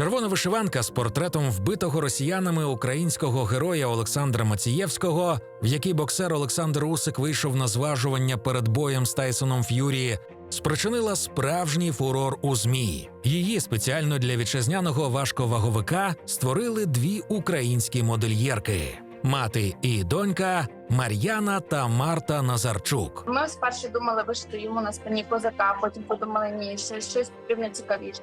Червона вишиванка з портретом вбитого росіянами українського героя Олександра Мацієвського, в якій боксер Олександр Усик вийшов на зважування перед боєм з Тайсоном Ф'юрі, спричинила справжній фурор у змі. Її спеціально для вітчизняного важковаговика створили дві українські модельєрки: мати і донька Мар'яна та Марта Назарчук. Ми спершу думали вишити йому на спині козака, потім подумали, ні, ще щось потрібно цікавіше.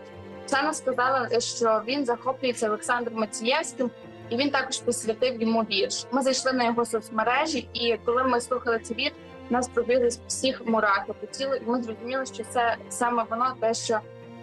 Оксана сказала, що він захоплюється Олександром Мацієвським, і він також посвятив йому вірш. Ми зайшли на його соцмережі, і коли ми слухали цей вірш, нас пробігли з всіх мурахи по ми зрозуміли, що це саме воно те, що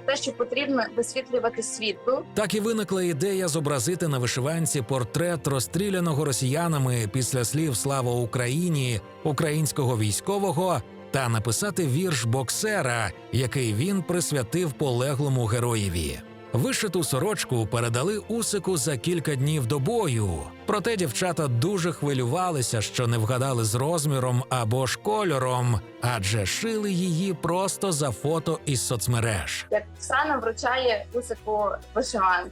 те, що потрібно висвітлювати світло. Так і виникла ідея зобразити на вишиванці портрет розстріляного росіянами після слів Слава Україні українського військового та написати вірш боксера, який він присвятив полеглому героєві. Вишиту сорочку передали Усику за кілька днів до бою. Проте дівчата дуже хвилювалися, що не вгадали з розміром або ж кольором, адже шили її просто за фото із соцмереж. як Оксана вручає Усику вишиванку.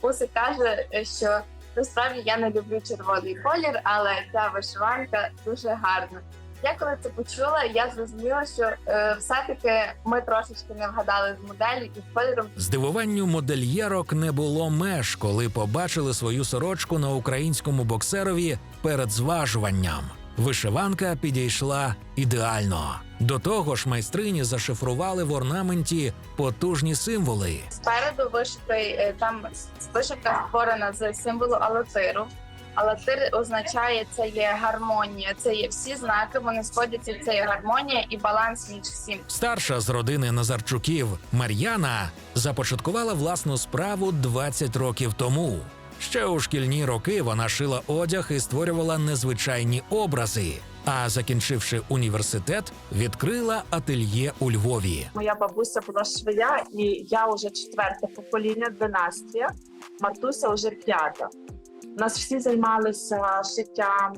Усик каже, що насправді я не люблю червоний колір, але ця вишиванка дуже гарна. Я коли це почула, я зрозуміла, що е, все-таки ми трошечки не вгадали з моделі і з кольором. Здивуванню модельєрок не було меж, коли побачили свою сорочку на українському боксерові перед зважуванням. Вишиванка підійшла ідеально. До того ж, майстрині зашифрували в орнаменті потужні символи. Спереду вишитий е, там вишивка створена з символу алатиру. Алатир означає це є гармонія. Це є всі знаки. Вони сходяться. Це є гармонія і баланс між всім. Старша з родини Назарчуків Мар'яна започаткувала власну справу 20 років тому. Ще у шкільні роки вона шила одяг і створювала незвичайні образи. А закінчивши університет, відкрила ательє у Львові. Моя бабуся була швея, і я вже четверте покоління, династія. Мартуся вже п'ята. У нас всі займалися шиттям,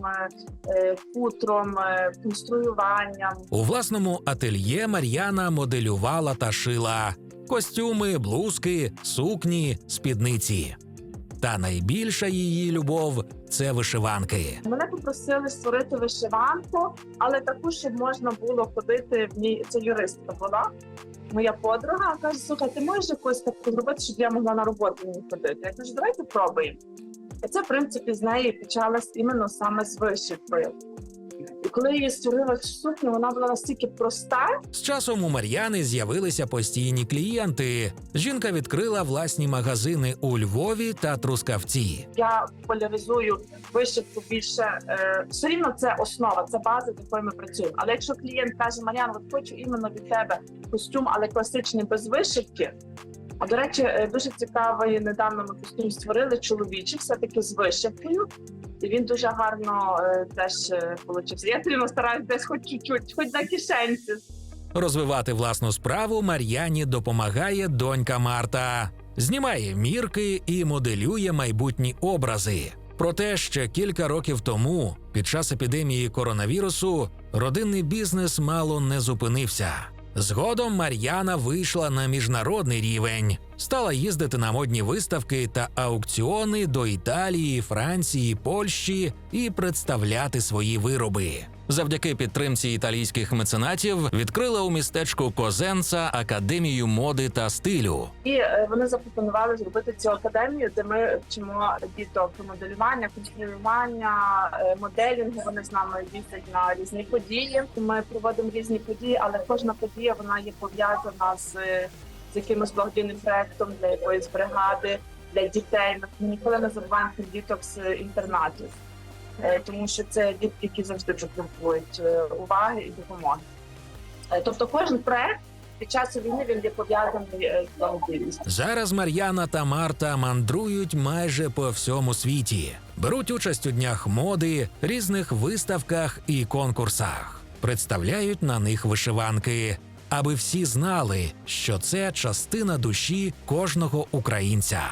е, футром, е, конструюванням. У власному ательє Мар'яна моделювала та шила костюми, блузки, сукні, спідниці. Та найбільша її любов це вишиванки. Мене попросили створити вишиванку, але таку, щоб можна було ходити в ній. Це юристка була. Моя подруга каже: слухай, ти можеш якось так зробити, щоб я могла на роботу ходити. Я кажу, давайте пробуємо. І це, в принципі, з неї почалось іменно саме з вишивкою. І коли я її створила цю сукню, вона була настільки проста, З часом у Мар'яни з'явилися постійні клієнти. Жінка відкрила власні магазини у Львові та Трускавці. я поляризую вишивку більше. Е, все рівно це основа, це база, з якою ми працюємо. Але якщо клієнт каже, Мар'ян, от хочу іменно від тебе костюм, але класичний без вишивки. А до речі, е, дуже цікавий недавно ми костюм створили чоловічий, все таки з вишивкою. І він дуже гарно е, теж е, получився. Я все рівно стараюся десь хоч чуть-чуть, хоч на кишенці. Розвивати власну справу Мар'яні допомагає донька Марта. Знімає мірки і моделює майбутні образи. Проте ще кілька років тому, під час епідемії коронавірусу, родинний бізнес мало не зупинився. Згодом Мар'яна вийшла на міжнародний рівень, стала їздити на модні виставки та аукціони до Італії, Франції, Польщі і представляти свої вироби. Завдяки підтримці італійських меценатів відкрила у містечку Козенца академію моди та стилю. І е, вони запропонували зробити цю академію, де ми вчимо діток моделювання, конструювання, е, моделінгу. Вони з нами їздять на різні події. Ми проводимо різні події, але кожна подія вона є пов'язана з, з якимось благодійним проектом для якоїсь бригади, для дітей. Ми ніколи не забуваємо діток з інтернатів, тому що це дітки, які завжди потребують е, уваги і допомоги. Е, Тобто, кожен проект під час війни він є пов'язаний е, з. Зараз Мар'яна та Марта мандрують майже по всьому світі, беруть участь у днях моди, різних виставках і конкурсах, представляють на них вишиванки, аби всі знали, що це частина душі кожного українця.